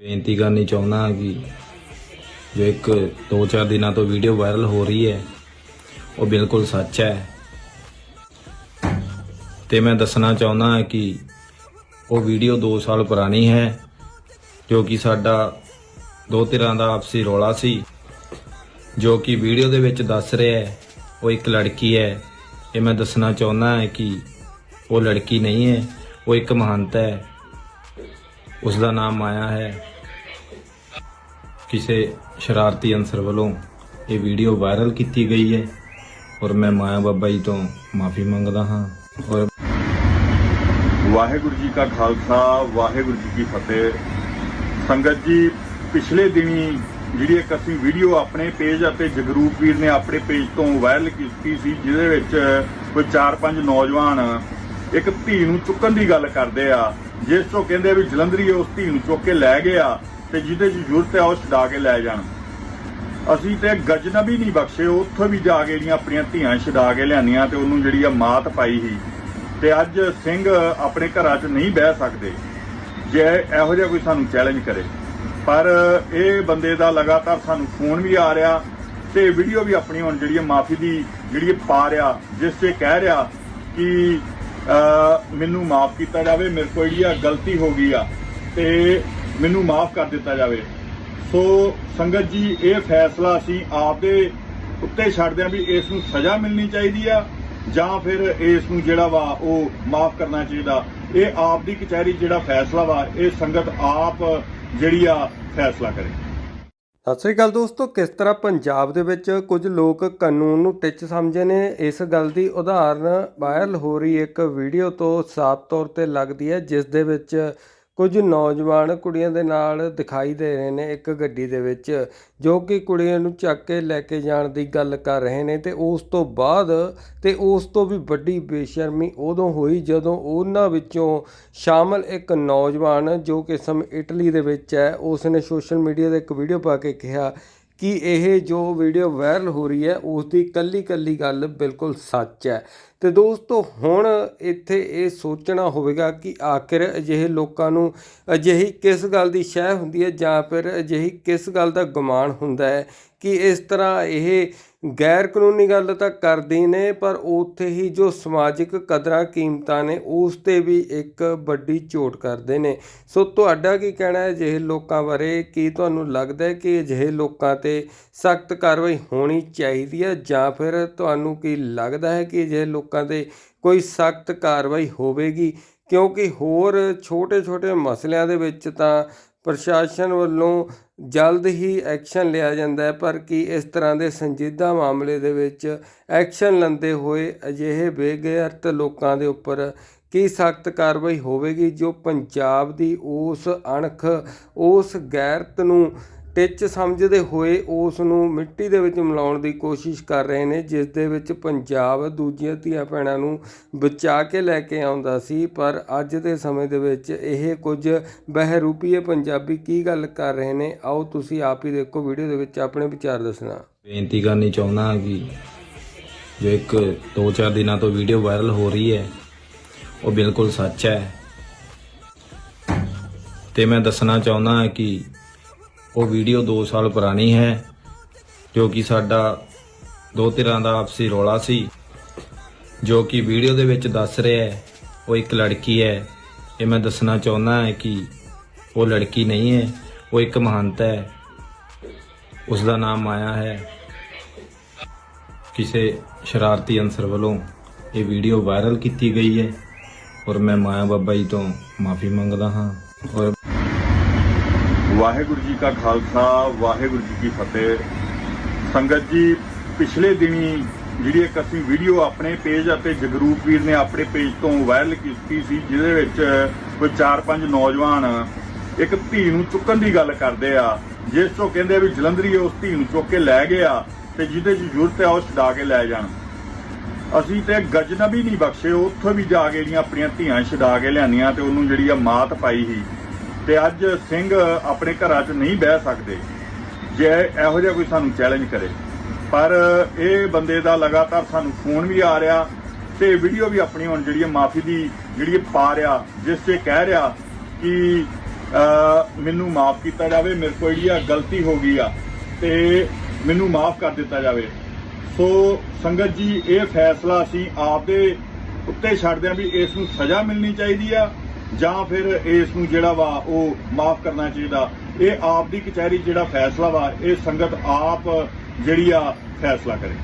ਬੇਨਤੀ ਕਰਨੀ ਚਾਹੁੰਦਾ ਕਿ ਜੋ ਇੱਕ ਦੋ ਚਾਰ ਦਿਨਾਂ ਤੋਂ ਵੀਡੀਓ ਵਾਇਰਲ ਹੋ ਰਹੀ ਹੈ, ਉਹ ਬਿਲਕੁਲ ਸੱਚ ਹੈ। ਤੇ ਮੈਂ ਦੱਸਣਾ ਚਾਹੁੰਦਾ ਹਾਂ ਕਿ ਉਹ ਵੀਡੀਓ 2 ਸਾਲ ਪੁਰਾਣੀ ਹੈ, ਜੋ ਕਿ ਸਾਡਾ ਦੋ ਧਿਰਾਂ ਦਾ ਆਪਸੀ ਰੌਲਾ ਸੀ, ਜੋ ਕਿ ਵੀਡੀਓ ਦੇ ਵਿੱਚ ਦੱਸ ਰਿਹਾ ਹੈ, ਉਹ ਇੱਕ ਲੜਕੀ ਹੈ। ਇਹ ਮੈਂ ਦੱਸਣਾ ਚਾਹੁੰਦਾ ਹਾਂ ਕਿ ਉਹ ਲੜਕੀ ਨਹੀਂ ਹੈ, ਉਹ ਇੱਕ ਮਹੰਤ ਹੈ। ਉਸ ਦਾ ਨਾਮ ਮਾਇਆ ਹੈ। ਕਿਸੇ ਸ਼ਰਾਰਤੀ ਅਨਸਰ ਵੱਲੋਂ ਇਹ ਵੀਡੀਓ ਵਾਇਰਲ ਕੀਤੀ ਗਈ ਹੈ ਔਰ ਮੈਂ ਮਾਇਆ ਬਾਬਾ ਜੀ ਤੋਂ ਮਾਫੀ ਮੰਗਦਾ ਹਾਂ ਔਰ ਵਾਹਿਗੁਰੂ ਜੀ ਕਾ ਖਾਲਸਾ, ਵਾਹਿਗੁਰੂ ਜੀ ਕੀ ਫਤਿਹ। ਸੰਗਤ ਜੀ, ਪਿਛਲੇ ਦਿਨੀ ਜਿਹੜੀ ਇੱਕ ਅਸੀਂ ਵੀਡੀਓ ਆਪਣੇ ਪੇਜ ਅਤੇ ਜਗਰੂਪ ਵੀਰ ਨੇ ਆਪਣੇ ਪੇਜ ਤੋਂ ਵਾਇਰਲ ਕੀਤੀ ਸੀ, ਜਿਹਦੇ ਵਿੱਚ ਕੋਈ 4-5 ਨੌਜਵਾਨ ਇੱਕ ਧੀ ਨੂੰ ਚੁੱਕਣ ਦੀ ਗੱਲ ਕਰਦੇ ਆ। ਜਿਸ ਤੋਂ ਕਹਿੰਦੇ ਵੀ ਜਲੰਧਰੀ ਉਸ ਧੀ ਨੂੰ ਚੁੱਕ ਕੇ ਲੈ ਗਿਆ ਤੇ ਜਿਹਦੇ 'ਚ ਜ਼ਰੂਰਤ ਹੈ ਉਹ ਛਡਾ ਕੇ ਲੈ ਜਾਣ। ਅਸੀਂ ਤੇ ਗਜਨਬੀ ਨਹੀਂ ਬਖਸ਼ੇ, ਉੱਥੋਂ ਵੀ ਜਾ ਕੇ ਜਿਹੜੀਆਂ ਆਪਣੀਆਂ ਧੀਆਂ ਛਡਾ ਕੇ ਲਿਆਂਦੀਆਂ ਤੇ ਉਹਨੂੰ ਜਿਹੜੀ ਆ ਮਾਤ ਪਾਈ ਸੀ। ਤੇ ਅੱਜ ਸਿੰਘ ਆਪਣੇ ਘਰਾਂ 'ਚ ਨਹੀਂ ਬਹਿ ਸਕਦੇ, ਜੇ ਇਹੋ ਜਿਹਾ ਕੋਈ ਸਾਨੂੰ ਚੈਲੰਜ ਕਰੇ। ਪਰ ਇਹ ਬੰਦੇ ਦਾ ਲਗਾਤਾਰ ਸਾਨੂੰ ਫੋਨ ਵੀ ਆ ਰਿਹਾ ਤੇ ਵੀਡੀਓ ਵੀ ਆਪਣੀ ਹੁਣ ਜਿਹੜੀ ਮਾਫੀ ਦੀ ਜਿਹੜੀ ਪਾ ਰਿਹਾ, ਜਿਸ 'ਚ ਕਹਿ ਰਿਹਾ ਕਿ ਮੈਨੂੰ ਮਾਫ ਕੀਤਾ ਜਾਵੇ, ਮੇਰੇ ਕੋਲ ਜਿਹੜੀ ਆ ਗਲਤੀ ਹੋ ਗਈ ਆ, ਤੇ ਮੈਨੂੰ ਮਾਫ ਕਰ ਦਿੱਤਾ ਜਾਵੇ। ਸੋ ਸੰਗਤ ਜੀ, ਇਹ ਫੈਸਲਾ ਅਸੀਂ ਆਪਦੇ ਉੱਤੇ ਛੱਡਦੇ ਹਾਂ ਵੀ ਇਸ ਨੂੰ ਸਜ਼ਾ ਮਿਲਣੀ ਚਾਹੀਦੀ ਆ, ਜਾਂ ਫਿਰ ਇਸ ਨੂੰ ਜਿਹੜਾ ਵਾ ਉਹ ਮਾਫ ਕਰਨਾ ਚਾਹੀਦਾ। ਇਹ ਆਪ ਦੀ ਕਚਹਿਰੀ ਜਿਹੜਾ ਫੈਸਲਾ ਵਾ, ਇਹ ਸੰਗਤ ਆਪ ਜਿਹੜੀ ਆ ਫੈਸਲਾ ਕਰੇ। ਸਤਿ ਸ੍ਰੀ ਅਕਾਲ ਦੋਸਤੋ, ਕਿਸ ਤਰ੍ਹਾਂ ਪੰਜਾਬ ਦੇ ਵਿੱਚ ਕੁਝ ਲੋਕ ਕਾਨੂੰਨ ਨੂੰ ਟਿੱਚ ਸਮਝੇ ਨੇ? ਇਸ ਗੱਲ ਦੀ ਉਦਾਹਰਨ ਵਾਇਰਲ ਹੋ ਰਹੀ ਇੱਕ ਵੀਡੀਓ ਤੋਂ ਸਾਫ਼ ਤੌਰ ਤੇ ਲੱਗਦੀ ਹੈ, ਜਿਸ ਦੇ ਵਿੱਚ ਕੁਝ ਨੌਜਵਾਨ ਕੁੜੀਆਂ ਦੇ ਨਾਲ ਦਿਖਾਈ ਦੇ ਰਹੇ ਨੇ ਇੱਕ ਗੱਡੀ ਦੇ ਵਿੱਚ, ਜੋ ਕਿ ਕੁੜੀਆਂ ਨੂੰ ਚੱਕ ਕੇ ਲੈ ਕੇ ਜਾਣ ਦੀ ਗੱਲ ਕਰ ਰਹੇ ਨੇ ਤੇ ਉਸ ਤੋਂ ਬਾਅਦ ਤੇ ਉਸ ਤੋਂ ਵੀ ਵੱਡੀ ਬੇਸ਼ਰਮੀ ਉਦੋਂ ਹੋਈ ਜਦੋਂ ਉਹਨਾਂ ਵਿੱਚੋਂ ਸ਼ਾਮਲ ਇੱਕ ਨੌਜਵਾਨ ਜੋ ਕਿ ਸਮ ਇਟਲੀ ਦੇ ਵਿੱਚ ਹੈ ਉਸ ਨੇ ਸੋਸ਼ਲ ਮੀਡੀਆ ਤੇ ਇੱਕ ਵੀਡੀਓ ਪਾ ਕੇ ਕਿਹਾ ਕਿ ਇਹ ਜੋ ਵੀਡੀਓ ਵਾਇਰਲ ਹੋ ਰਹੀ ਹੈ ਉਸ ਦੀ ਕੱਲੀ ਕੱਲੀ ਗੱਲ ਬਿਲਕੁਲ ਸੱਚ ਹੈ। ਤੇ ਦੋਸਤੋ, ਹੁਣ ਇੱਥੇ ਇਹ ਸੋਚਣਾ ਹੋਵੇਗਾ ਕਿ ਆਖਿਰ ਅਜਿਹੇ ਲੋਕਾਂ ਨੂੰ ਅਜਿਹੀ ਕਿਸ ਗੱਲ ਦੀ ਸ਼ਹਿ ਹੁੰਦੀ ਹੈ ਜਾਂ ਫਿਰ ਅਜਿਹੀ ਕਿਸ ਗੱਲ ਦਾ ਗੁਮਾਨ ਹੁੰਦਾ ਹੈ ਕਿ ਇਸ ਤਰ੍ਹਾਂ ਇਹ ਗੈਰ ਕਾਨੂੰਨੀ ਗੱਲ ਤਾਂ ਕਰਦੇ ਨੇ, ਪਰ ਉੱਥੇ ਹੀ ਜੋ ਸਮਾਜਿਕ ਕਦਰਾਂ ਕੀਮਤਾਂ ਨੇ, ਉਸ ਤੇ ਵੀ ਇੱਕ ਵੱਡੀ ਝੋਟ ਕਰਦੇ ਨੇ। ਸੋ ਤੁਹਾਡਾ ਕੀ ਕਹਿਣਾ ਹੈ ਅਜਿਹੇ ਲੋਕਾਂ ਬਾਰੇ? ਕੀ ਤੁਹਾਨੂੰ ਲੱਗਦਾ ਹੈ ਕਿ ਅਜਿਹੇ ਲੋਕਾਂ ਤੇ ਸਖਤ ਕਾਰਵਾਈ ਹੋਣੀ ਚਾਹੀਦੀ ਹੈ? ਜਾਂ ਫਿਰ ਤੁਹਾਨੂੰ ਕੀ ਲੱਗਦਾ ਹੈ ਕਿ ਅਜਿਹੇ ਲੋਕਾਂ ਤੇ ਕੋਈ ਸਖਤ ਕਾਰਵਾਈ ਹੋਵੇਗੀ? ਕਿਉਂਕਿ ਹੋਰ ਛੋਟੇ-ਛੋਟੇ ਮਸਲਿਆਂ ਦੇ ਵਿੱਚ ਤਾਂ ਪ੍ਰਸ਼ਾਸਨ ਵੱਲੋਂ ਜਲਦ ਹੀ ਐਕਸ਼ਨ ਲਿਆ ਜਾਂਦਾ ਹੈ, ਪਰ ਕੀ ਇਸ ਤਰ੍ਹਾਂ ਦੇ ਸੰਜੀਦਾ ਮਾਮਲੇ ਦੇ ਵਿੱਚ ਐਕਸ਼ਨ ਲੈਂਦੇ ਹੋਏ ਅਜਿਹੇ ਬੇਗੈਰਤ ਲੋਕਾਂ ਦੇ ਉੱਪਰ ਕੀ ਸਖਤ ਕਾਰਵਾਈ ਹੋਵੇਗੀ? ਜੋ ਪੰਜਾਬ ਦੀ ਉਸ ਅਣਖ, ਉਸ ਗੈਰਤ ਨੂੰ ਟਿੱਚ ਸਮਝਦੇ ਹੋਏ ਉਸ ਨੂੰ ਮਿੱਟੀ ਦੇ ਵਿੱਚ ਮਿਲਾਉਣ ਦੀ ਕੋਸ਼ਿਸ਼ ਕਰ ਰਹੇ ਨੇ, ਜਿਸ ਦੇ ਵਿੱਚ ਪੰਜਾਬ ਦੂਜੀਆਂ ਧੀਆਂ ਭੈਣਾਂ ਨੂੰ ਬਚਾ ਕੇ ਲੈ ਕੇ ਆਉਂਦਾ ਸੀ। ਪਰ ਅੱਜ ਦੇ ਸਮੇਂ ਦੇ ਵਿੱਚ ਇਹ ਕੁਝ ਬਹਿਰੂਪੀਏ ਪੰਜਾਬੀ ਕੀ ਗੱਲ ਕਰ ਰਹੇ ਨੇ? ਆਓ ਤੁਸੀਂ ਆਪ ਹੀ ਦੇਖੋ। ਵੀਡੀਓ ਦੇ ਵਿੱਚ ਆਪਣੇ ਵਿਚਾਰ ਦੱਸਣਾ। ਬੇਨਤੀ ਕਰਨੀ ਚਾਹੁੰਦਾ ਹਾਂ ਕਿ ਜੋ ਇੱਕ ਦੋ ਚਾਰ ਦਿਨਾਂ ਤੋਂ ਵੀਡੀਓ ਵਾਇਰਲ ਹੋ ਰਹੀ ਹੈ, ਉਹ ਬਿਲਕੁਲ ਸੱਚ ਹੈ। ਤੇ ਮੈਂ ਦੱਸਣਾ ਚਾਹੁੰਦਾ ਕਿ ਉਹ ਵੀਡੀਓ 2 ਸਾਲ ਪੁਰਾਣੀ ਹੈ, ਜੋ ਕਿ ਸਾਡਾ ਦੋ ਧਿਰਾਂ ਦਾ ਆਪਸੀ ਰੌਲਾ ਸੀ, ਜੋ ਕਿ ਵੀਡੀਓ ਦੇ ਵਿੱਚ ਦੱਸ ਰਿਹਾ ਹੈ, ਉਹ ਇੱਕ ਲੜਕੀ ਹੈ। ਇਹ ਮੈਂ ਦੱਸਣਾ ਚਾਹੁੰਦਾ ਹਾਂ ਕਿ ਉਹ ਲੜਕੀ ਨਹੀਂ ਹੈ, ਉਹ ਇੱਕ ਮਹੰਤ ਹੈ। ਉਸ ਦਾ ਨਾਮ ਮਾਇਆ ਹੈ। ਕਿਸੇ ਸ਼ਰਾਰਤੀ ਅਨਸਰ ਵੱਲੋਂ ਇਹ ਵੀਡੀਓ ਵਾਇਰਲ ਕੀਤੀ ਗਈ ਹੈ, ਔਰ ਮੈਂ ਮਾਇਆ ਬਾਬਾ ਜੀ ਤੋਂ ਮਾਫੀ ਮੰਗਦਾ ਹਾਂ, ਔਰ ਵਾਹਿਗੁਰੂ ਜੀ ਕਾ ਖਾਲਸਾ, ਵਾਹਿਗੁਰੂ ਜੀ ਕੀ ਫਤਿਹ। ਸੰਗਤ ਜੀ, ਪਿਛਲੇ ਦਿਨੀ ਜਿਹੜੀ ਇੱਕ ਅਸੀਂ ਵੀਡੀਓ ਆਪਣੇ ਪੇਜ ਅਤੇ ਜਗਰੂਪ ਵੀਰ ਨੇ ਆਪਣੇ ਪੇਜ ਤੋਂ ਵਾਇਰਲ ਕੀਤੀ ਸੀ, ਜਿਹਦੇ ਵਿੱਚ ਕੋਈ 4-5 ਨੌਜਵਾਨ ਇੱਕ ਧੀ ਨੂੰ ਚੁੱਕਣ ਦੀ ਗੱਲ ਕਰਦੇ ਆ। ਜਿਸ ਤੋਂ ਕਹਿੰਦੇ ਵੀ ਜਲੰਧਰੀ ਉਸ ਧੀ ਨੂੰ ਚੁੱਕ ਕੇ ਲੈ ਗਿਆ ਤੇ ਜਿਹਦੇ 'ਚ ਜ਼ਰੂਰਤ ਹੈ ਉਹ ਛਡਾ ਕੇ ਲੈ ਜਾਣ। ਅਸੀਂ ਤੇ ਗਜਨਬੀ ਨਹੀਂ ਬਖਸ਼ੇ, ਉੱਥੋਂ ਵੀ ਜਾ ਕੇ ਜਿਹੜੀਆਂ ਆਪਣੀਆਂ ਧੀਆਂ ਛਡਾ ਕੇ ਲਿਆਂਦੀਆਂ ਤੇ ਉਹਨੂੰ ਜਿਹੜੀ ਆ ਮਾਤ ਪਾਈ ਸੀ। ਤੇ ਅੱਜ ਸਿੰਘ ਆਪਣੇ ਘਰਾਂ 'ਚ ਨਹੀਂ ਬਹਿ ਸਕਦੇ। ਜੇ ਇਹੋ ਜਿਹਾ ਕੋਈ ਸਾਨੂੰ ਚੈਲੰਜ ਕਰੇ। ਪਰ ਇਹ ਬੰਦੇ ਦਾ ਲਗਾਤਾਰ ਸਾਨੂੰ ਫੋਨ ਵੀ ਆ ਰਿਹਾ ਤੇ ਵੀਡੀਓ ਵੀ ਆਪਣੀ ਹੁਣ ਜਿਹੜੀ ਮਾਫੀ ਦੀ ਜਿਹੜੀ ਪਾ ਰਿਹਾ, ਜਿਸ 'ਚ ਕਹਿ ਰਿਹਾ ਕਿ ਮੈਨੂੰ ਮਾਫ ਕੀਤਾ ਜਾਵੇ, ਮੇਰੇ ਕੋਲ ਜਿਹੜੀ ਆ ਗਲਤੀ ਹੋ ਗਈ ਆ ਤੇ ਮੈਨੂੰ ਮਾਫ ਕਰ ਦਿੱਤਾ ਜਾਵੇ। ਸੋ ਸੰਗਤ ਜੀ, ਇਹ ਫੈਸਲਾ ਅਸੀਂ ਆਪਦੇ ਉੱਤੇ ਛੱਡਦੇ ਆ ਵੀ ਇਸ ਨੂੰ ਸਜ਼ਾ ਮਿਲਣੀ ਚਾਹੀਦੀ ਆ। ਜਾਂ ਫਿਰ ਇਸ ਨੂੰ ਜਿਹੜਾ ਵਾ ਉਹ ਮਾਫ ਕਰਨਾ ਚਾਹੀਦਾ। ਇਹ ਆਪ ਦੀ ਕਚਹਿਰੀ ਜਿਹੜਾ ਫੈਸਲਾ ਵਾ, ਇਹ ਸੰਗਤ ਆਪ ਜਿਹੜੀ ਆ ਫੈਸਲਾ ਕਰੇ।